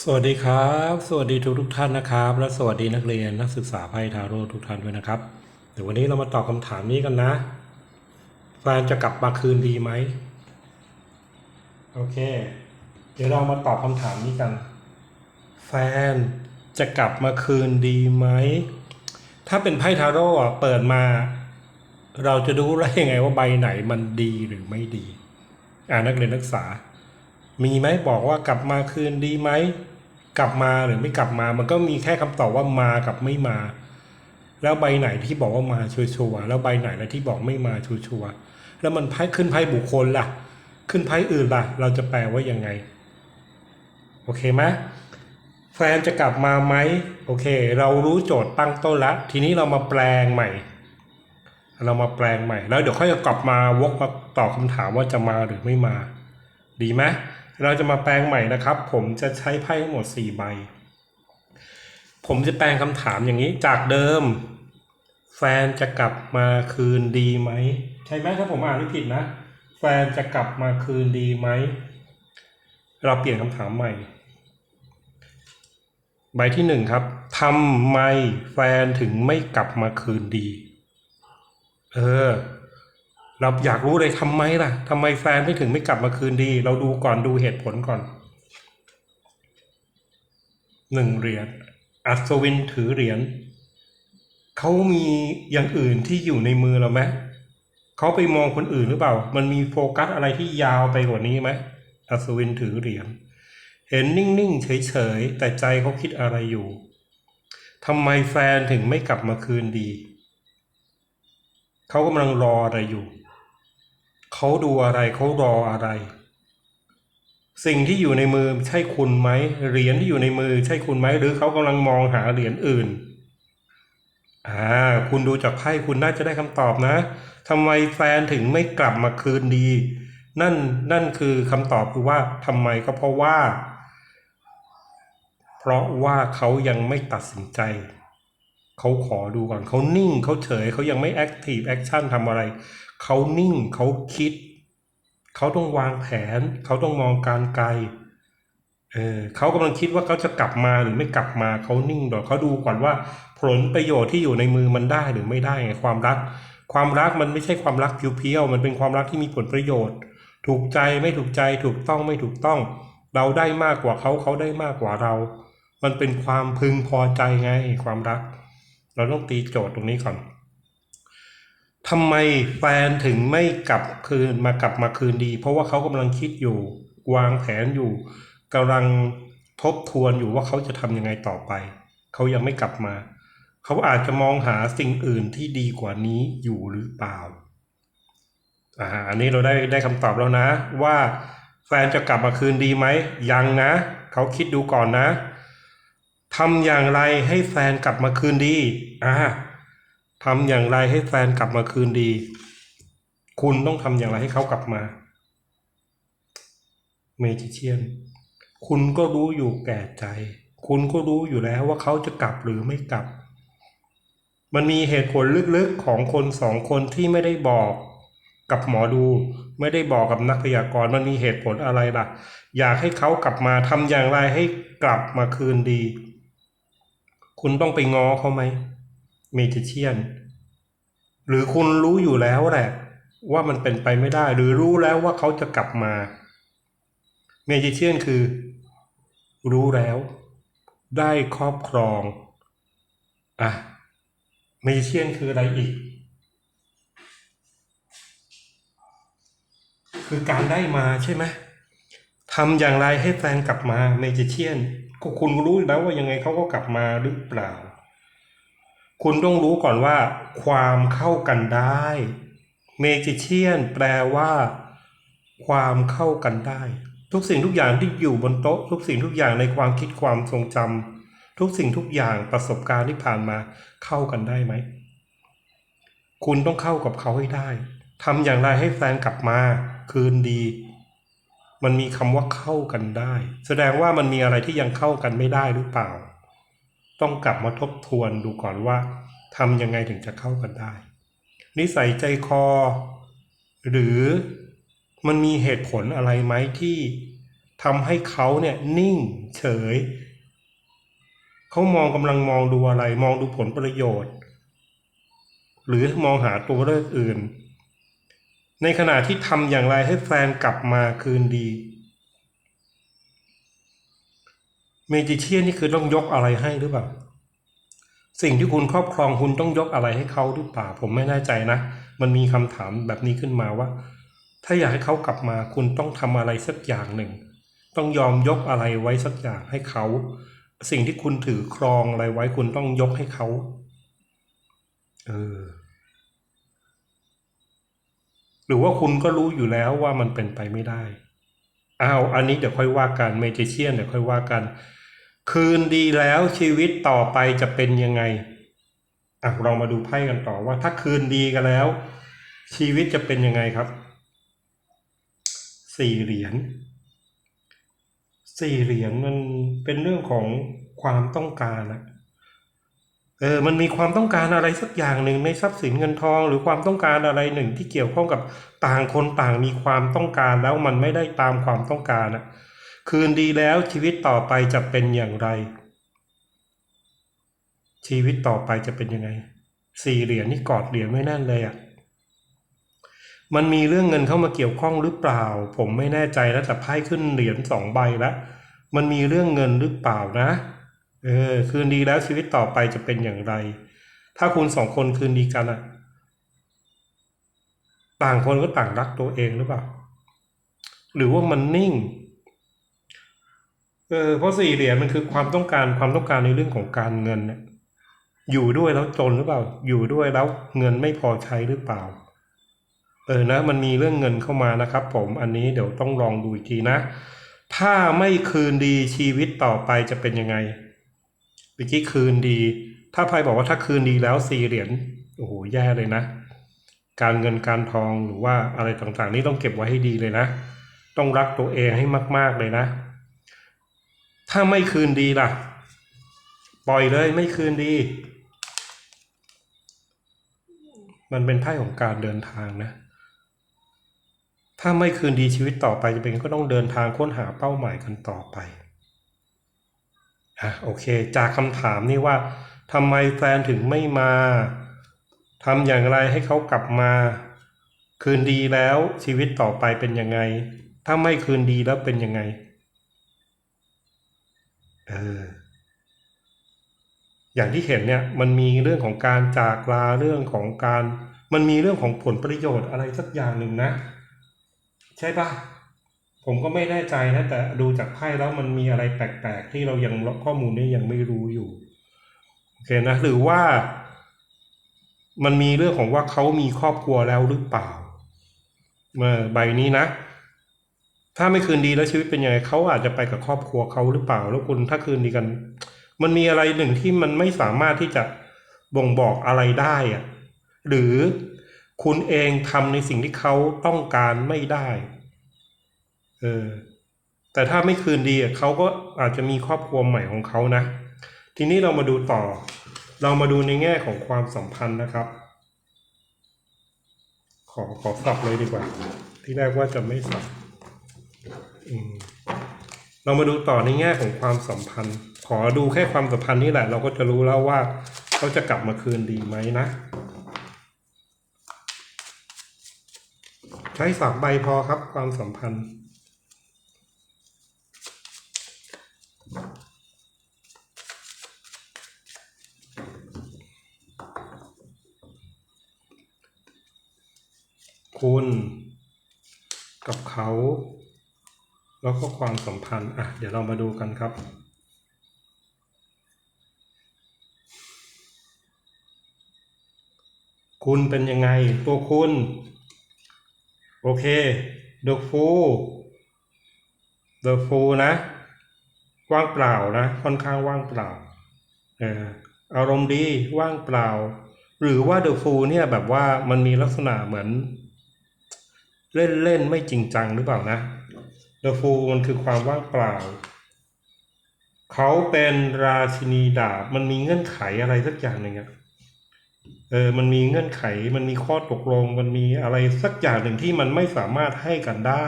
สวัสดีครับ สวัสดีทุกทุกท่านนะครับ และสวัสดีนักเรียนนักศึกษาไพ่ทาโร่ทุกท่านด้วยนะครับเดี๋ยววันนี้เรามาตอบคำถามนี้กันนะ แฟนจะกลับมาคืนดีไหมโอเค เดี๋ยวเรามาตอบคำถามนี้กัน แฟนจะกลับมาคืนดีไหมถ้าเป็นไพ่ทาโร่เปิดมา เราจะรู้ได้ยังไงว่าใบไหนมันดีหรือไม่ดี อ่านักเรียนนักศึกษา มีไหมบอกว่ากลับมาคืนดีไหมกลับมาหรือไม่กลับมา มันก็มีแค่คำตอบว่ามากับไม่มา แล้วใบไหนที่บอกว่ามาชัวร์แล้วใบไหนนะที่บอกไม่มาชัวร์แล้วมันไพ่ขึ้นไพ่บุคคลล่ะ ขึ้นไพ่อื่นล่ะ เราจะแปลว่ายังไง โอเคไหมแฟนจะกลับมาไหมโอเค เรารู้โจทย์ตั้งต้นล้วทีนี้เรามาแปลงใหม่ เรามาแปลงใหม่ แล้วเดี๋ยวค่อยกลับมาวกมาตอบคำถามว่าจะมาหรือไม่มา ดีไหม เราจะมาแปลงใหม่นะครับ ผมจะใช้ไพ่ทั้งหมด4ใบ ผมจะแปลงคำถามอย่างนี้จากเดิม แฟนจะกลับมาคืนดีไหม ใช่ไหมถ้าผมอ่านไม่ผิดนะ แฟนจะกลับมาคืนดีไหม เราเปลี่ยนคำถามใหม่ ใบที่หนึ่งครับทำไมแฟนถึงไม่กลับมาคืนดี เออ เราอยากรู้เลยทำไมล่ะทำไมแฟนไม่ถึงไม่กลับมาคืนดี เราดูก่อนดูเหตุผลก่อนหนึ่งเหรียญอัศวินถือเหรียญเขามีอย่างอื่นที่อยู่ในมือเราไหมเขาไปมองคนอื่นหรือเปล่า มันมีโฟกัสอะไรที่ยาวไปกว่านี้ไหมอัศวินถือเหรียญเห็นนิ่งๆเฉยๆแต่ใจเขาคิดอะไรอยู่ทำไมแฟนถึงไม่กลับมาคืนดี เขากำลังรออะไรอยู่ เขาดูอะไรเขารออะไร สิ่งที่อยู่ในมือใช่คุณไหมเหรียญที่อยู่ในมือใช่คุณไหมหรือเขากำลังมองหาเหรียญอื่นอ่าคุณดูจากไพ่คุณน่าจะได้คำตอบนะทำไมแฟนถึงไม่กลับมาคืนดี นั่นนั่นคือคำตอบคือว่าทำไมก็เพราะว่า เพราะว่าเขายังไม่ตัดสินใจเขาขอดูก่อนเขานิ่งเขาเฉยเขายังไม่แอคทีฟแอคชั่นทำอะไร เขานิ่งเขาคิด เขาต้องวางแผน เขาต้องมองการไกลเออเขากำลังคิดว่าเขาจะกลับมาหรือไม่กลับมาเขานิ่งดอกเขาดูก่อนว่า ผลประโยชน์ที่อยู่ในมือมันได้หรือไม่ได้ไงความรัก ความรักมันไม่ใช่ความรักเพียวๆมันเป็นความรักที่มีผลประโยชน์ ถูกใจไม่ถูกใจถูกต้องไม่ถูกต้อง เราได้มากกว่าเขาเขาได้มากกว่าเรา มันเป็นความพึงพอใจไงความรัก เราต้องตีโจทย์ตรงนี้ก่อน ทำไมแฟนถึงไม่กลับคืนมากลับมาคืนดี เพราะว่าเขากำลังคิดอยู่ วางแผนอยู่กำลังทบทวนอยู่ว่าเขาจะทำยังไงต่อไป เขายังไม่กลับมา เขาอาจจะมองหาสิ่งอื่นที่ดีกว่านี้อยู่หรือเปล่าอ่าอันนี้เราได้ได้คำตอบแล้วนะ ว่าแฟนจะกลับมาคืนดีไหมยังนะ เขาคิดดูก่อนนะทำอย่างไรให้แฟนกลับมาคืนดีอ่า ทำอย่างไรให้แฟนกลับมาคืนดี คุณต้องทำอย่างไรให้เขากลับมา เมจิเชียน คุณก็รู้อยู่แก่ใจ คุณก็รู้อยู่แล้วว่าเขาจะกลับหรือไม่กลับ มันมีเหตุผลลึกๆของคนสองคนที่ไม่ได้บอกกับหมอดูไม่ได้บอกกับนักพยากรณ์มันมีเหตุผลอะไรล่ะ อยากให้เขากลับมาทำอย่างไรให้กลับมาคืนดี คุณต้องไปง้อเขาไหม เมจิเชียน หรือคุณรู้อยู่แล้วแหละ ว่ามันเป็นไปไม่ได้ หรือรู้แล้วว่าเขาจะกลับมา เมจิเชียนคือ รู้แล้ว ได้ครอบครอง อะ เมจิเชียนคืออะไรอีก คือการได้มาใช่ไหมทำอย่างไรให้แฟนกลับมาเมจิเชียนก็คุณรู้แล้วว่ายังไงเขาก็กลับมาหรือเปล่า คุณต้องรู้ก่อนว่า ความเข้ากันได้เมจิเชียนแปลว่า ความเข้ากันได้ ทุกสิ่งทุกอย่างที่อยู่บนโต๊ะ ทุกสิ่งทุกอย่างในความคิดความทรงจำทุกสิ่งทุกอย่างประสบการณ์ที่ผ่านมาเข้ากันได้ไหม คุณต้องเข้ากับเขาให้ได้ทำอย่างไรให้แฟนกลับมา คืนดี มันมีคำว่าเข้ากันได้ แสดงว่ามันมีอะไรที่ยังเข้ากันไม่ได้หรือเปล่า ต้องกลับมาทบทวนดูก่อนว่าทำยังไงถึงจะเข้ากันได้ นิสัยใจคอ หรือมันมีเหตุผลอะไรไหมที่ทำให้เขาเนี่ยนิ่งเฉย เขามองกำลังมองดูอะไร มองดูผลประโยชน์ หรือมองหาตัวเลือกอื่น ในขณะที่ทำอย่างไรให้แฟนกลับมาคืนดี เมจิเชียนนี่คือต้องยกอะไรให้หรือเปล่า สิ่งที่คุณครอบครองคุณต้องยกอะไรให้เขาหรือเปล่า ผมไม่แน่ใจนะ มันมีคำถามแบบนี้ขึ้นมาว่า ถ้าอยากให้เขากลับมาคุณต้องทำอะไรสักอย่างหนึ่ง ต้องยอมยกอะไรไว้สักอย่างให้เขา สิ่งที่คุณถือครองอะไรไว้คุณต้องยกให้เขาเออหรือว่าคุณก็รู้อยู่แล้วว่ามันเป็นไปไม่ได้อ้าวอันนี้เดี๋ยวค่อยว่ากันเมจิเชียนเดี๋ยวค่อยว่ากัน คืนดีแล้วชีวิตต่อไปจะเป็นยังไงอะเรามาดูไพ่กันต่อว่า ถ้าคืนดีกันแล้ว ชีวิตจะเป็นยังไงครับสี่เหรียญสี่เหรียญมันเป็นเรื่องของความต้องการอะเออ มันมีความต้องการอะไรสักอย่างหนึ่งในทรัพย์สินเงินทอง หรือความต้องการอะไรหนึ่งที่เกี่ยวข้องกับต่างคนต่างมีความต้องการแล้วมันไม่ได้ตามความต้องการอะ คืนดีแล้วชีวิตต่อไปจะเป็นอย่างไร ชีวิตต่อไปจะเป็นยังไงสี่เหรียญนี่กอดเหรียญไม่แน่นเลยอะมันมีเรื่องเงินเข้ามาเกี่ยวข้องหรือเปล่า ผมไม่แน่ใจแล้วแต่ไพ่ขึ้นเหรียญสองใบแล้วมันมีเรื่องเงินหรือเปล่านะเออคืนดีแล้วชีวิตต่อไปจะเป็นอย่างไร ถ้าคุณสองคนคืนดีกันอะต่างคนก็ต่างรักตัวเองหรือเปล่า หรือว่ามันนิ่ง เออเพราะสี่เหรียญมันคือความต้องการความต้องการในเรื่องของการเงินเนี่ยอยู่ด้วยแล้วจนหรือเปล่า อยู่ด้วยแล้วเงินไม่พอใช้หรือเปล่า เออนะ มันมีเรื่องเงินเข้ามานะครับ ผมอันนี้เดี๋ยวต้องลองดูอีกทีนะ ถ้าไม่คืนดีชีวิตต่อไปจะเป็นยังไงเมื่อกี้คืนดี ถ้าไพ่บอกว่าถ้าคืนดีแล้วสี่เหรียญโอ้โหแย่เลยนะ การเงินการทองหรือว่าอะไรต่างๆ นี่ต้องเก็บไว้ให้ดีเลยนะ ต้องรักตัวเองให้มาก ๆเลยนะ ถ้าไม่คืนดีล่ะ ปล่อยเลยไม่คืนดี มันเป็นไพ่ของการเดินทางนะ ถ้าไม่คืนดีชีวิตต่อไปจะเป็นก็ต้องเดินทางค้นหาเป้าหมายกันต่อไปอะโอเค จากคำถามนี่ว่าทำไมแฟนถึงไม่มาทำอย่างไรให้เขากลับมา คืนดีแล้วชีวิตต่อไปเป็นยังไง ถ้าไม่คืนดีแล้วเป็นยังไง อออย่างที่เห็นเนี่ย มันมีเรื่องของการจากลาเรื่องของการ มันมีเรื่องของผลประโยชน์อะไรสักอย่างหนึ่งนะ ใช่ปะผมก็ไม่แน่ใจนะ แต่ดูจากไพ่แล้วมันมีอะไรแปลกๆ ที่เรายังข้อมูลนี้ยังไม่รู้อยู่โอเคนะหรือว่า มันมีเรื่องของว่าเขามีครอบครัวแล้วหรือเปล่าเมื่อใบนี้นะ ถ้าไม่คืนดีแล้วชีวิตเป็นยังไงเขาอาจจะไปกับครอบครัวเขาหรือเปล่า แล้วคุณถ้าคืนดีกัน มันมีอะไรหนึ่งที่มันไม่สามารถที่จะบ่งบอกอะไรได้อะหรือคุณเองทำในสิ่งที่เขาต้องการไม่ได้เออแต่ถ้าไม่คืนดีอะเขาก็อาจจะมีครอบครัวใหม่ของเขานะ ทีนี้เรามาดูต่อ เรามาดูในแง่ของความสัมพันธ์นะครับ ขอขอสับเลยดีกว่า ที่แรกว่าจะไม่สับ เรามาดูต่อในแง่ของความสัมพันธ์ ขอดูแค่ความสัมพันธ์นี่แหละ เราก็จะรู้แล้วว่าเขาจะกลับมาคืนดีไหมนะ ใช้สามใบพอครับความสัมพันธ์คุณกับเขา แล้วก็ความสัมพันธ์อะเดี๋ยวเรามาดูกันครับ คุณเป็นยังไง ตัวคุณ โอเค The Fool The Fool นะ ว่างเปล่านะ ค่อนข้างว่างเปล่าเอออารมณ์ดีว่างเปล่า หรือว่า The Fool เนี่ยแบบว่ามันมีลักษณะเหมือน เล่นเล่นๆไม่จริงจังหรือเปล่านะ The Fool มันคือความว่างเปล่า เขาเป็นราชินีดาบ มันมีเงื่อนไขอะไรสักอย่างหนึ่งอะเออ มันมีเงื่อนไข มันมีข้อตกลง มันมีอะไรสักอย่างหนึ่งที่มันไม่สามารถให้กันได้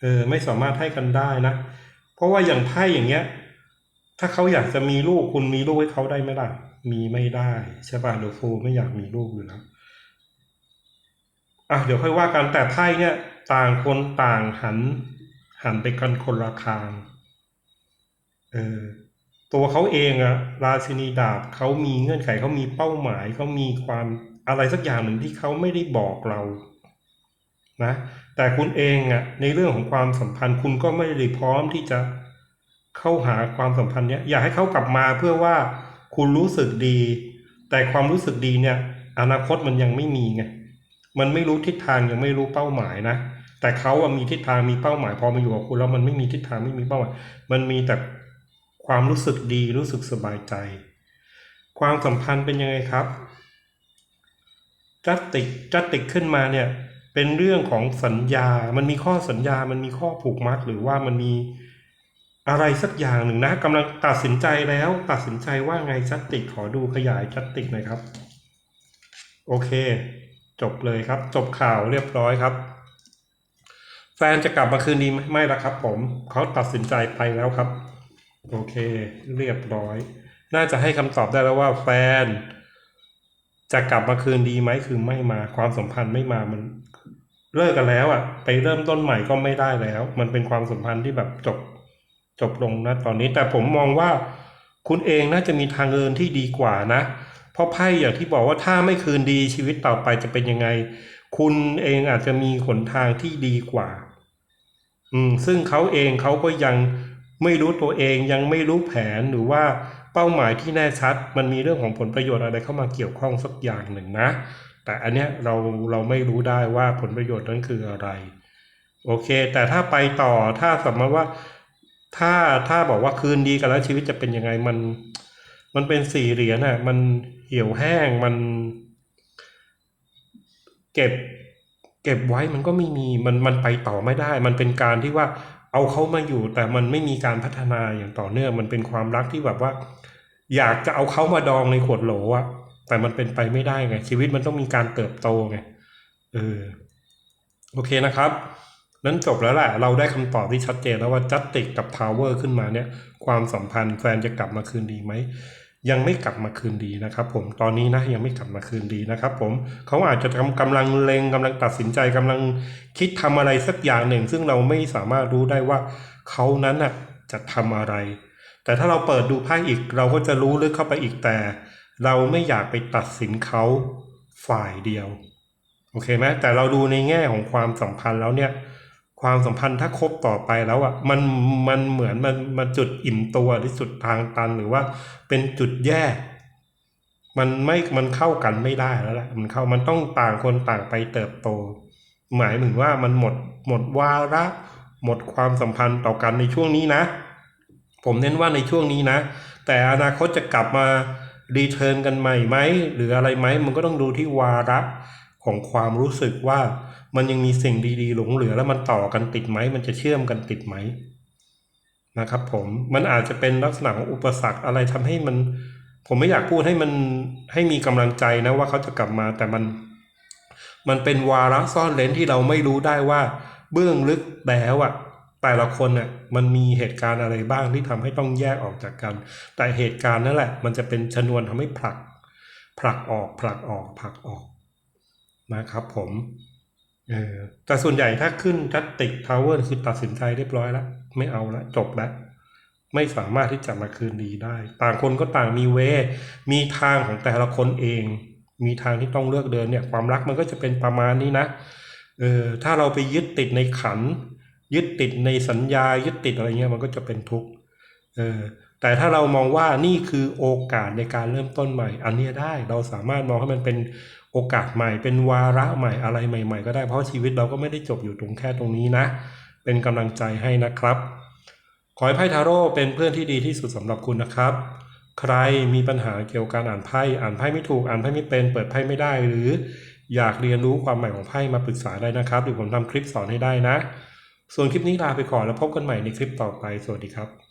เออ ไม่สามารถให้กันได้นะ เพราะว่าอย่างไพ่อย่างเงี้ย ถ้าเขาอยากจะมีลูกคุณมีลูกให้เขาได้ไหมล่ะ มีไม่ได้ใช่ป่ะเดฟูไม่อยากมีลูกอยู่แล้วอะเดี๋ยวค่อยว่ากันแต่ไพ่เนี่ย ต่างคนต่างหัน หันไปกันคนละทางเออตัวเขาเองอะราชินีดาบเขามีเงื่อนไขเขามีเป้าหมายเขามีความอะไรสักอย่างหนึ่งที่เขาไม่ได้บอกเรานะแต่คุณเองอะในเรื่องของความสัมพันธ์คุณก็ไม่ได้พร้อมที่จะเข้าหาความสัมพันธ์เนี้ยอยากให้เขากลับมาเพื่อว่าคุณรู้สึกดี แต่ความรู้สึกดีเนี่ย อนาคตมันยังไม่มีไงมันไม่รู้ทิศทางยังไม่รู้เป้าหมายนะ แต่เขาอะมีทิศทางมีเป้าหมายพอมาอยู่กับคุณแล้วมันไม่มีทิศทางไม่มีเป้าหมายมันมีแต่ความรู้สึกดีรู้สึกสบายใจ ความสัมพันธ์เป็นยังไงครับจัตติกจัตติกขึ้นมาเนี่ยเป็นเรื่องของสัญญา มันมีข้อสัญญา มันมีข้อผูกมัด หรือว่ามันมีอะไรสักอย่างหนึ่งนะกำลังตัดสินใจแล้ว ตัดสินใจว่าไงจัตติกขอดูขยายจัตติกหน่อยครับ โอเค จบเลยครับ จบข่าวเรียบร้อยครับ แฟนจะกลับมาคืนดีไหมไม่ละครับ ผมเขาตัดสินใจไปแล้วครับ โอเค เรียบร้อย น่าจะให้คำตอบได้แล้วว่าแฟน จะกลับมาคืนดีไหมคือไม่มา ความสัมพันธ์ไม่มามัน เลิกกันแล้วอะ ไปเริ่มต้นใหม่ก็ไม่ได้แล้ว มันเป็นความสัมพันธ์ที่แบบจบจบลงนะตอนนี้ แต่ผมมองว่าคุณเองน่าจะมีทางเดินที่ดีกว่านะ เพราะไพ่อย่างที่บอกว่าถ้าไม่คืนดีชีวิตต่อไปจะเป็นยังไง คุณเองอาจจะมีหนทางที่ดีกว่า อืมซึ่งเขาเองเขาก็ยังไม่รู้ตัวเองยังไม่รู้แผนหรือว่าเป้าหมายที่แน่ชัด มันมีเรื่องของผลประโยชน์อะไรเข้ามาเกี่ยวข้องสักอย่างหนึ่งนะ แต่อันเนี้ยเราเราไม่รู้ได้ว่าผลประโยชน์นั้นคืออะไร โอเค แต่ถ้าไปต่อถ้าสมมติว่า ถ้าถ้าบอกว่าคืนดีกันแล้วชีวิตจะเป็นยังไงมัน มันเป็นสี่เหรียญน่ะ มันเหี่ยวแห้งมัน เก็บ เก็บไว้มันก็ไม่มีมันมันไปต่อไม่ได้ มันเป็นการที่ว่าเอาเขามาอยู่ แต่มันไม่มีการพัฒนาอย่างต่อเนื่องมันเป็นความรักที่แบบว่า อยากจะเอาเขามาดองในขวดโหลอะแต่มันเป็นไปไม่ได้ไง ชีวิตมันต้องมีการเติบโตไงเออโอเคนะครับ นั้นจบแล้วแหละเราได้คำตอบที่ชัดเจนแล้วว่าจัตติกกับพาวเวอร์ขึ้นมาเนี่ย ความสัมพันธ์แฟนจะกลับมาคืนดีไหม ยังไม่กลับมาคืนดีนะครับผมตอนนี้นะยังไม่กลับมาคืนดีนะครับผมเขาอาจจะกำกำลังเลงกำลังตัดสินใจกำลังคิดทำอะไรสักอย่างหนึ่ง ซึ่งเราไม่สามารถรู้ได้ว่าเขานั้นน่ะจะทำอะไร แต่ถ้าเราเปิดดูไพ่อีก เราก็จะรู้ลึกเข้าไปอีกแต่ เราไม่อยากไปตัดสินเขาฝ่ายเดียวโอเคไหมแต่เราดูในแง่ของความสัมพันธ์แล้วเนี่ย ความสัมพันธ์ถ้าคบต่อไปแล้วอะมันมันเหมือนมันมันจุดอิ่มตัวหรือจุดทางตันหรือว่าเป็นจุดแยกมันไม่มันเข้ากันไม่ได้แล้วแหละมันเข้ามันต้องต่างคนต่างไปเติบโต หมายถึงว่ามันหมดหมดวาระหมดความสัมพันธ์ต่อกันในช่วงนี้นะ ผมเน้นว่าในช่วงนี้นะ แต่อนาคตจะกลับมารีเทิร์นกันใหม่ไหมหรืออะไรไหมมันก็ต้องดูที่วาระ ของความรู้สึกว่ามันยังมีสิ่งดีๆ หลงเหลือแล้วมันต่อกันติดไหม มันจะเชื่อมกันติดไหมนะครับผมมันอาจจะเป็นลักษณะของอุปสรรคอะไรทำให้มัน ผมไม่อยากพูดให้มันให้มีกำลังใจนะว่าเขาจะกลับมาแต่มัน มันเป็นวาระซ่อนเร้นที่เราไม่รู้ได้ว่า เบื้องลึกแล้วอะแต่ละคนน่ะมันมีเหตุการณ์อะไรบ้างที่ทำให้ต้องแยกออกจากกัน แต่เหตุการณ์นั่นแหละ มันจะเป็นชนวนทำให้ผลัก ผลักออกผลักออกผลักออก นะครับผมเออแต่ส่วนใหญ่ถ้าขึ้นจัตติกทาวเวอร์คือตัดสินใจเรียบร้อยแล้วไม่เอาละจบล้วไม่สามารถที่จะมาคืนดีได้ ต่างคนก็ต่างมีเว มีทางของแต่ละคนเอง มีทางที่ต้องเลือกเดินเนี่ย ความรักมันก็จะเป็นประมาณนี้นะเออถ้าเราไปยึดติดในขัน ยึดติดในสัญญา ยึดติดอะไรเงี้ยมันก็จะเป็นทุกข์เออ แต่ถ้าเรามองว่านี่คือโอกาสในการเริ่มต้นใหม่ อันนี้ได้เราสามารถมองให้มันเป็นโอกาสใหม่ เป็นวาระใหม่อะไรใหม่ ๆ ก็ได้เพราะชีวิตเราก็ไม่ได้จบอยู่ตรงแค่ตรงนี้นะ เป็นกำลังใจให้นะครับ ขอให้ไพ่ทาโร่เป็นเพื่อนที่ดีที่สุดสำหรับคุณนะครับ ใครมีปัญหาเกี่ยวกับการอ่านไพ่อ่านไพ่ไม่ถูกอ่านไพ่ไม่เป็น เปิดไพ่ไม่ได้หรือ อยากเรียนรู้ความหมายของไพ่มาปรึกษาได้นะครับเดี๋ยวผมทำคลิปสอนให้ได้นะ ส่วนคลิปนี้ลาไปก่อนแล้วพบกันใหม่ในคลิปต่อไปสวัสดีครับ